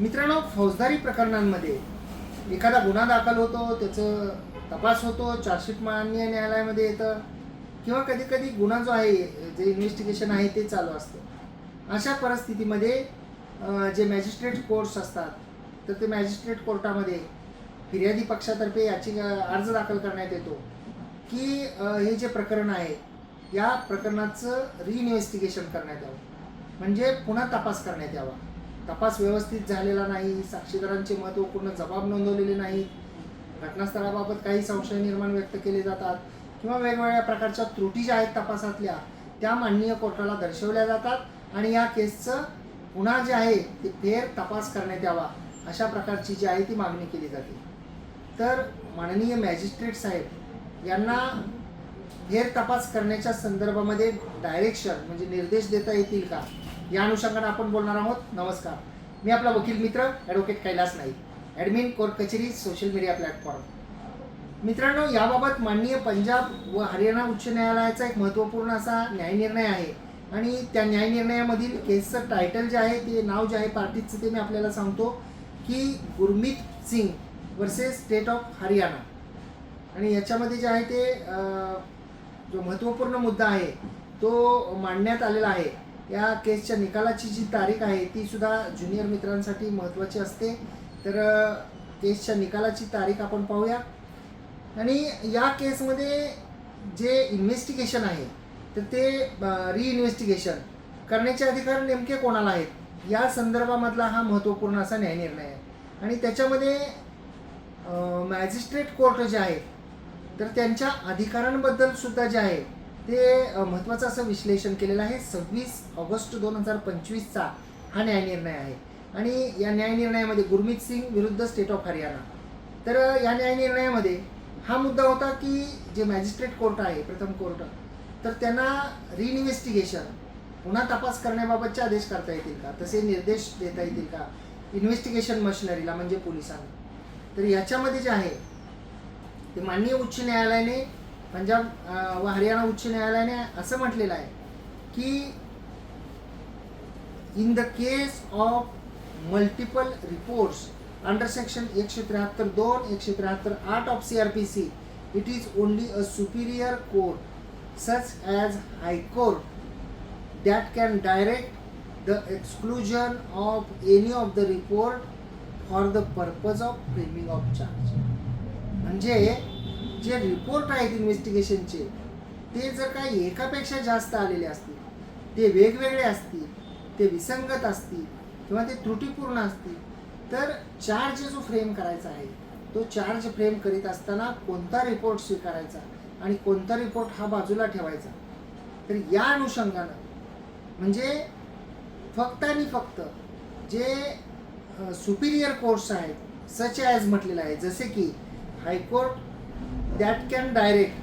मित्रांनो फौजदारी प्रकरणांमध्ये एखादा गुन्हा दाखल होतो त्याचं तपास होतो चार्जशीट मान्य न्यायालयामध्ये येतं किंवा कधी कधी गुन्हा जो आहे जे इन्व्हेस्टिगेशन आहे ते चालू असतं. अशा परिस्थितीमध्ये जे मॅजिस्ट्रेट कोर्ट्स असतात तर ते मॅजिस्ट्रेट कोर्टामध्ये फिर्यादी पक्षातर्फे याची अर्ज दाखल करण्यात येतो की हे जे प्रकरण आहे या प्रकरणाचं रिइन्व्हेस्टिगेशन करण्यात यावं. म्हणजे पुन्हा तपास करण्यात यावा. तपास व्यवस्थित झालेला नाही साक्षीदारांचे महत्त्वपूर्ण जबाब नोंदवलेले नाही घटनास्थळाबाबत काही संशय निर्माण व्यक्त केले जातात किंवा वेगवेगळ्या प्रकारच्या त्रुटी ज्या आहेत तपासातल्या त्या माननीय कोर्टाला दर्शवल्या जातात आणि या केसचं पुन्हा जे आहे ते फेर तपास करण्यात यावा अशा प्रकारची जी आहे ती मागणी केली जाते. तर माननीय मॅजिस्ट्रेट साहेब यांना फेर तपास करण्याच्या संदर्भामध्ये डायरेक्शन म्हणजे निर्देश देता येतील का? या अनुषंगाने आपण बोलणार आहोत. नमस्कार. मी आपला वकील मित्र advocate Kailas Naik admin court कचेरी सोशल मीडिया प्लॅटफॉर्म मित्रांनो याबाबत माननीय पंजाब व हरियाणा उच्च न्यायालयाचा एक महत्त्वपूर्ण असा न्यायनिर्णय आहे. आणि त्या न्यायनिर्णयामधील केसचं टायटल जे आहे ते नाव जे आहे पार्टीचं ते मी आपल्याला सांगतो की Gurmeet Singh versus state of Haryana. आणि याच्यामध्ये जे आहे ते जो महत्त्वपूर्ण मुद्दा आहे तो मांडण्यात आलेला आहे. या केसच्या निकालाची जी तारीख आहे ती सुद्धा ज्युनियर मित्रांसाठी महत्त्वाची असते. तर केसच्या निकालाची तारीख आपण पाहूया. आणि या केसमध्ये जे इन्व्हेस्टिगेशन आहे तर ते रिइन्व्हेस्टिगेशन करण्याचे अधिकार नेमके कोणाला आहेत? या संदर्भामधला हा महत्त्वपूर्ण असा न्यायनिर्णय आहे. आणि त्याच्यामध्ये मॅजिस्ट्रेट कोर्ट जे आहे तर त्यांच्या अधिकारांबद्दल सुद्धा जे आहे ते महत्त्वाचं असं विश्लेषण केलेलं आहे. सव्वीस ऑगस्ट दोन हजार पंचवीसचा हा न्यायनिर्णय आहे. आणि या न्यायनिर्णयामध्ये गुरमीत सिंग विरुद्ध स्टेट ऑफ हरियाणा. तर या न्यायनिर्णयामध्ये हा मुद्दा होता की जे मॅजिस्ट्रेट कोर्ट आहे प्रथम कोर्ट तर त्यांना रिइन्व्हेस्टिगेशन पुन्हा तपास करण्याबाबतचे आदेश करता येतील का? तसे निर्देश देता येतील का? इन्व्हेस्टिगेशन मशिनरीला म्हणजे पोलिसांना. तर याच्यामध्ये जे आहे ते माननीय उच्च न्यायालयाने पंजाब व हरियाणा उच्च न्यायालयाने असं म्हटलेलं आहे की in the case of multiple reports under section एकशे त्र्याहत्तर दोन एकशे त्र्याहत्तर आठ of C R P C it is only a superior court such as high court that can direct the exclusion of any of the report for the purpose of framing of charge. म्हणजे जे report आहेत इन्व्हेस्टिगेशनचे ते जर काही एकापेक्षा जास्त आलेले असतील ते वेगवेगळे असतील ते विसंगत असतील किंवा ते त्रुटीपूर्ण असतील तर चार्ज जो फ्रेम करायचा आहे तो चार्ज फ्रेम करीत असताना कोणता रिपोर्ट स्वीकारायचा आणि कोणता रिपोर्ट हा बाजूला ठेवायचा? तर या अनुषंगानं म्हणजे फक्त आणि फक्त जे सुपिरियर कोर्ट्स आहेत सच ॲज म्हटलेलं आहे जसे की high court that can direct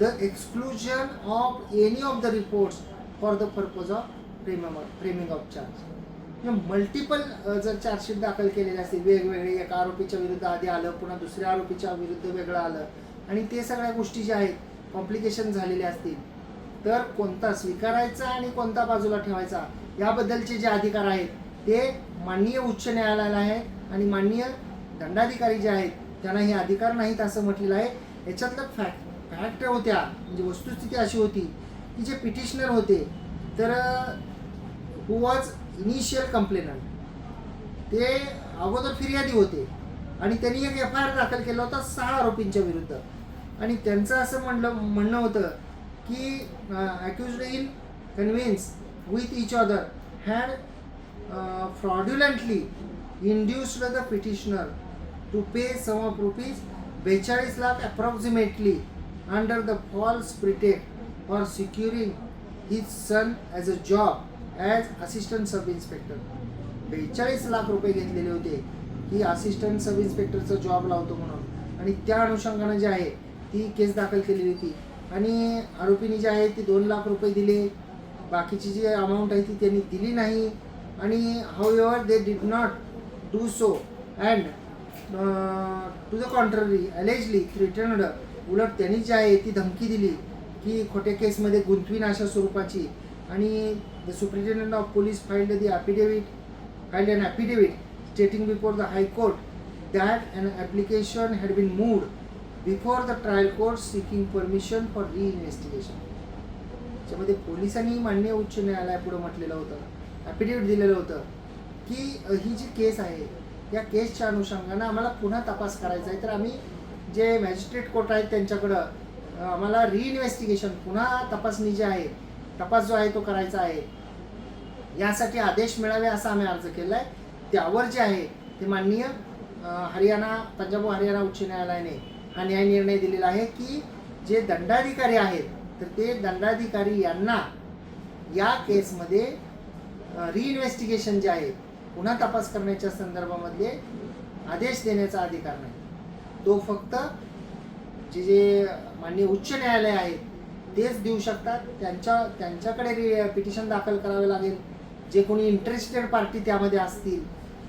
the exclusion of any of the reports for the purpose of framing of of charge multiple जर चार्जशीट दाखल केलेले असतील वेगवेगळे एका आरोपीच्या विरुद्ध आधी आलं पुन्हा दुसऱ्या आरोपीच्या विरुद्ध वेगळं आलं आणि ते सगळ्या गोष्टी ज्या आहेत कॉम्प्लिकेशन झालेले असतील तर कोणता स्वीकारायचा आणि कोणता बाजूला ठेवायचा याबद्दलचे जे अधिकार आहेत ते माननीय उच्च न्यायालयाला आहेत आणि माननीय दंडाधिकारी जे आहेत त्यांना हे अधिकार नाहीत असं म्हटलेलं आहे. याच्यातलं फॅक्ट फॅक्ट होत्या. म्हणजे वस्तुस्थिती अशी होती की जे पिटिशनर होते तर हु वॉज इनिशियल कंप्लेनंट ते अगोदर फिर्यादी होते आणि त्यांनी एक एफ आय आर दाखल केला होता सहा आरोपींच्या विरुद्ध. आणि त्यांचं असं म्हणलं म्हणणं होतं की accused in convince with each other had fraudulently induced the petitioner to pay sum of rupees बेचाळीस lakh approximately under the false pretext for securing his son as a job as assistant sub inspector बेचाळीस लाख रुपये घेतलेले होते. की assistant सब इन्स्पेक्टरचा job लावतो म्हणून. आणि त्या अनुषंगानं जे आहे ती केस दाखल केलेली होती. आणि आरोपीने जे आहे ती दोन लाख रुपये दिले. बाकीची जी अमाऊंट आहे ती त्यांनी दिली नाही. आणि however they did not do so and to the contrary allegedly threatened उलट त्यांनी जी आहे ती धमकी दिली की खोट्या केसमध्ये गुंतवीन अशा स्वरूपाची. आणि the superintendent of police filed the affidavit filed and affidavit stating before the high court that and application had been moved before the trial court seeking permission for re investigation त्याच्यामध्ये पोलिसांनी मान्य उच्च न्यायालयापुढे म्हटलेलं होतं ॲफिडेविट दिलेलं होतं की ही जी केस आहे या केसच्या अनुषंगानं आम्हाला पुन्हा तपास करायचा आहे. तर आम्ही जे मॅजिस्ट्रेट कोर्ट आहेत त्यांच्याकडं आम्हाला रिइन्व्हेस्टिगेशन पुन्हा तपासणी जी आहे तपास जो आहे तो करायचा आहे. यासाठी आदेश मिळावे असा आम्ही अर्ज केला आहे. त्यावर जे आहे ते माननीय हरियाणा पंजाब व हरियाणा उच्च न्यायालयाने हा न्याय निर्णय दिलेला आहे की जे दंडाधिकारी आहेत तर ते दंडाधिकारी यांना या केसमध्ये रिइन्व्हेस्टिगेशन जे आहे पुन्हा तपास करण्याच्या संदर्भामधले आदेश देण्याचा अधिकार नाही. तो फक्त जे जे माननीय उच्च न्यायालय आहेत तेच देऊ शकतात. त्यांच्या त्यांच्याकडे रि पिटिशन दाखल करावे लागेल. जे कोणी इंटरेस्टेड पार्टी त्यामध्ये असतील.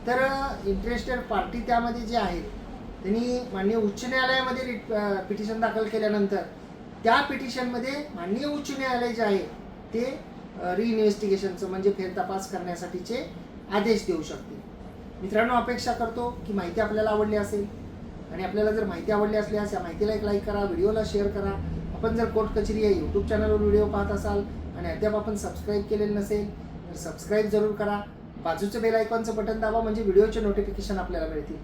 तर इंटरेस्टेड पार्टी त्यामध्ये जे आहेत त्यांनी माननीय उच्च न्यायालयामध्ये रिट पिटिशन दाखल केल्यानंतर त्या पिटिशनमध्ये माननीय उच्च न्यायालय जे आहे ते रिइन्व्हेस्टिगेशनचं म्हणजे फेरतपास करण्यासाठीचे आदेश देऊ शकते. मित्रांनो अपेक्षा करतो की माहिती आपल्याला आवडली असेल आणि आपल्याला जर माहिती आवडली असल्यास या माहितीला एक लाईक करा व्हिडिओला शेअर करा. आपण जर कोर्ट कचेरी या यूट्यूब चॅनलवर व्हिडिओ पाहत असाल आणि अद्याप आपण सबस्क्राईब केलेलं नसेल तर सबस्क्राईब जरूर करा. बाजूचं बेल आयकॉनचं बटन दाबा म्हणजे व्हिडिओचे नोटिफिकेशन आपल्याला मिळतील.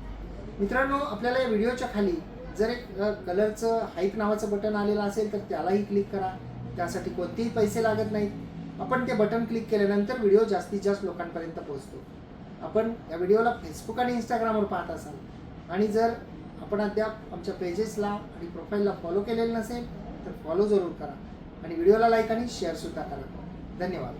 मित्रांनो आपल्याला या व्हिडिओच्या खाली जर एक कलरचं हाईक नावाचं बटन आलेलं असेल तर त्यालाही क्लिक करा. त्यासाठी कोणतेही पैसे लागत नाहीत. आपण ते बटन क्लिक केल्यानंतर व्हिडिओ जास्तीत जास्त लोकांपर्यंत पोहोचतो. आपण या व्हिडिओला फेसबुक आणि इंस्टाग्रामवर पाहत असाल आणि जर आपण अद्याप आमच्या पेजेसला आणि प्रोफाईलला फॉलो केलेलं नसेल तर फॉलो जरूर करा आणि व्हिडिओला लाईक आणि शेअरसुद्धा करा. धन्यवाद.